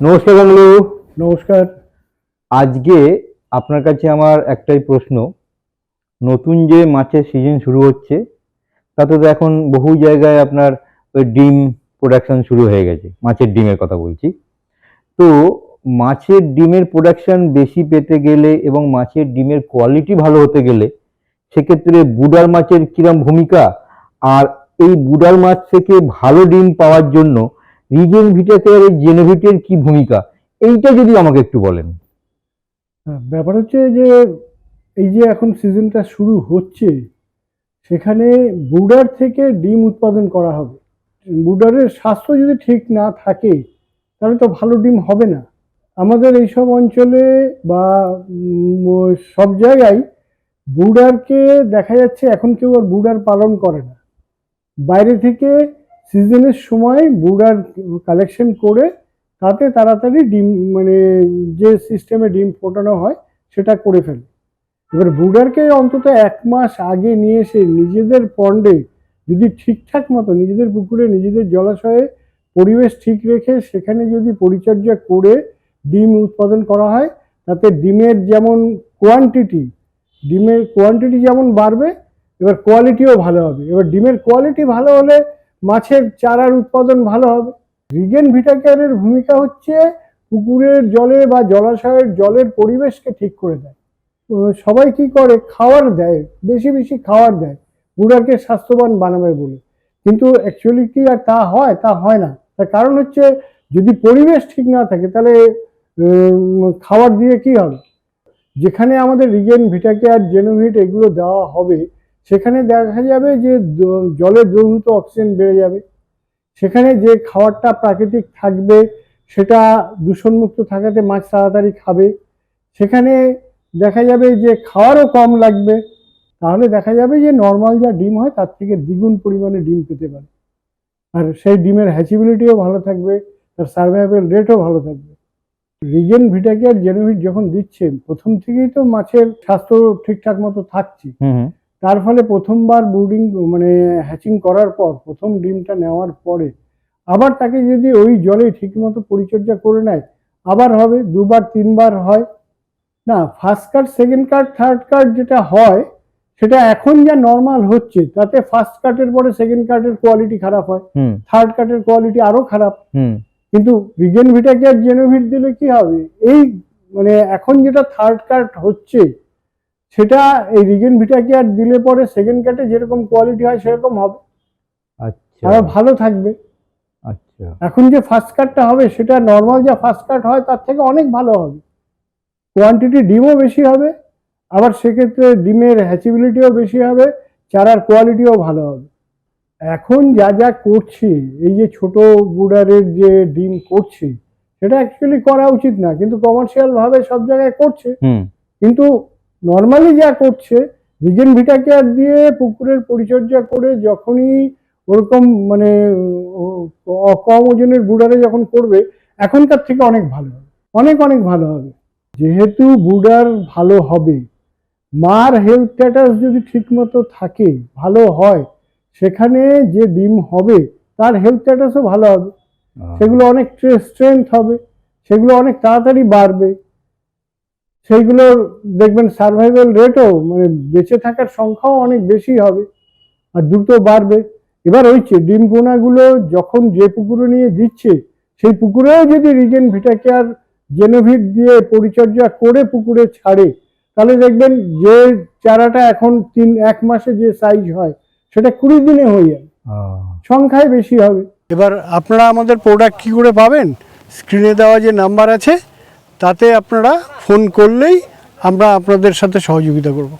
নমস্কার বাংলু নমস্কার। আজকে আপনার কাছে আমার একটাই প্রশ্ন। নতুন যে মাছের সিজন শুরু হচ্ছে তাতে তো এখন বহু জায়গায় আপনার ওই ডিম প্রোডাকশন শুরু হয়ে গেছে মাছের ডিমের কথা বলছি। তো মাছের ডিমের প্রোডাকশন বেশি পেতে গেলে এবং মাছের ডিমের কোয়ালিটি ভালো হতে গেলে সেক্ষেত্রে বুডার মাছের কিরম ভূমিকা? আর এই বুডার মাছ থেকে ভালো ডিম পাওয়ার জন্য রিজেন ভিটাকেয়ারের জেনোভিটের কি ভূমিকা? এইটা যদি আমাকে একটু বলেন। হ্যাঁ, ব্যাপার হচ্ছে যে এই যে এখন সিজনটা শুরু হচ্ছে সেখানে বুডার থেকে ডিম উৎপাদন করা হবে। বুডারের স্বাস্থ্য যদি ঠিক না থাকে তাহলে তো ভালো ডিম হবে না। আমাদের এইসব অঞ্চলে বা সব জায়গায় বুডারকে দেখা যাচ্ছে এখন কেউ আর বুডার পালন করে না। বাইরে থেকে সিজনের সময় বুডার কালেকশন করে তাতে তাড়াতাড়ি ডিম মানে যে সিস্টেমে ডিম ফোটানো হয় সেটা করে ফেলে। এবার ব্রুডারকে অন্তত এক মাস আগে নিয়ে এসে নিজেদের পন্ডে যদি ঠিকঠাক মতো নিজেদের পুকুরে নিজেদের জলাশয়ে পরিবেশ ঠিক রেখে সেখানে যদি পরিচর্যা করে ডিম উৎপাদন করা হয়, তাতে ডিমের যেমন কোয়ান্টিটি ডিমের কোয়ান্টিটি যেমন বাড়বে, এবার কোয়ালিটিও ভালো হবে। এবার ডিমের কোয়ালিটি ভালো হলে মাছের চারার উৎপাদন ভালো হবে। রিগেন ভিটাকেয়ারের ভূমিকা হচ্ছে পুকুরের জলে বা জলাশয়ের জলের পরিবেশকে ঠিক করে দেয়। সবাই কি করে? খাওয়ার দেয়, বেশি বেশি খাওয়ার দেয়। বুড়াকে স্বাস্থ্যবান বানাবে বলে। কিন্তু অ্যাকচুয়ালি কি আর তা হয়? তা হয় না। তার কারণ হচ্ছে যদি পরিবেশ ঠিক না থাকে, তাহলে খাবার দিয়ে কি হবে? যেখানে আমাদের রিগেন ভিটাকেয়ার জেনোভিট এগুলো দেওয়া হবে সেখানে দেখা যাবে যে দ- জলে দ্রবীভূত অক্সিজেন বেড়ে যাবে। সেখানে যে খাবারটা প্রাকৃতিক থাকবে, সেটা দূষণমুক্ত থাকাতে মাছ তাড়াতাড়ি খাবে। সেখানে দেখা যাবে যে খাওয়ারও কম লাগবে। তাহলে দেখা যাবে যে নর্মাল যা ডিম হয়, তার থেকে দ্বিগুণ পরিমাণে ডিম পেতে পারে। আর সেই ডিমের হ্যাচিবিলিটিও ভালো থাকবে, তার সার্ভাইভেল রেটও ভালো থাকবে। রিগেন ভিটাকেয়ার জেনোভিট যখন দিচ্ছেন প্রথম থেকেই তো মাছের স্বাস্থ্য ঠিকঠাক মতো থাকছে। তার ফলে প্রথমবার ব্রুডিং মানে হ্যাচিং করার পর প্রথম ডিমটা নেওয়ার পরে আবার তাকে যদি ওই জলে ঠিকমতো পরিচর্যা করে নেয় আবার হবে দুবার তিনবার হয়। না first cut second cut third cut যেটা হয় সেটা এখন যা নর্মাল হচ্ছে তাতে ফার্স্ট কাটের পরে সেকেন্ড কাটের কোয়ালিটি খারাপ হয়। থার্ড কাটের কোয়ালিটি আরও খারাপ। কিন্তু রিগেন ভিটাকে আর জেনোভিট দিলে কি হবে? এই মানে এখন যেটা থার্ড কাট হচ্ছে সেটা এই রিগেন ভিটাকে আর দিলে পরে সেকেন্ড কাটে যেরকম কোয়ালিটি হয় সেরকম হবে। আচ্ছা। আরও ভালো থাকবে। আচ্ছা। এখন যে ফার্স্ট কাটটা হবে সেটা নর্মাল যা ফার্স্ট কাট হয় তার থেকে অনেক ভালো হবে। কোয়ান্টিটি ডিমও বেশি হবে আবার সেক্ষেত্রে ডিমের হ্যাচিবিলিটিও বেশি হবে চারার কোয়ালিটিও ভালো হবে। এখন যা যা করছি এই যে ছোট বুডারের যে ডিম করছি সেটা অ্যাকচুয়ালি করা উচিত না কিন্তু কমার্শিয়াল ভাবে সব জায়গায় করছে। হুম। কিন্তু নর্মালি যা করছে রিগেন ভিটা কেয়ার দিয়ে পুকুরের পরিচর্যা করে যখনই ওরকম মানে কম ওজনের বুডারে যখন করবে এখনকার থেকে অনেক ভালো হবে। অনেক অনেক ভালো হবে। যেহেতু বুডার ভালো হবে মার হেলথ স্ট্যাটাস যদি ঠিকমতো থাকে ভালো হয় সেখানে যে ডিম হবে তার হেলথ স্ট্যাটাসও ভালো হবে। সেগুলো অনেক স্ট্রেংথ হবে সেগুলো অনেক তাড়াতাড়ি বাড়বে। সেইগুলোর দেখবেন সার্ভাইভাল রেটও মানে বেঁচে থাকার সংখ্যাও অনেক বেশি হবে আর দ্রুত বাড়বে। এবার হয়েছে ডিম পোনাগুলো যখন যে পুকুরে নিয়ে দিচ্ছে সেই পুকুরেও যদি রিজেন ভিটাকেয়ার জেনোভিট দিয়ে পরিচর্যা করে পুকুরে ছাড়ে তাহলে দেখবেন যে চারাটা এখন তিন এক মাসে যে সাইজ হয় সেটা কুড়ি দিনে হয়ে যাবে। আহ, সংখ্যায় বেশি হবে। এবার আপনারা আমাদের প্রোডাক্ট কী করে পাবেন? স্ক্রিনে দেওয়া যে নাম্বার আছে তাতে আপনারা ফোন করলেই আমরা আপনাদের সাথে সহযোগিতা করব।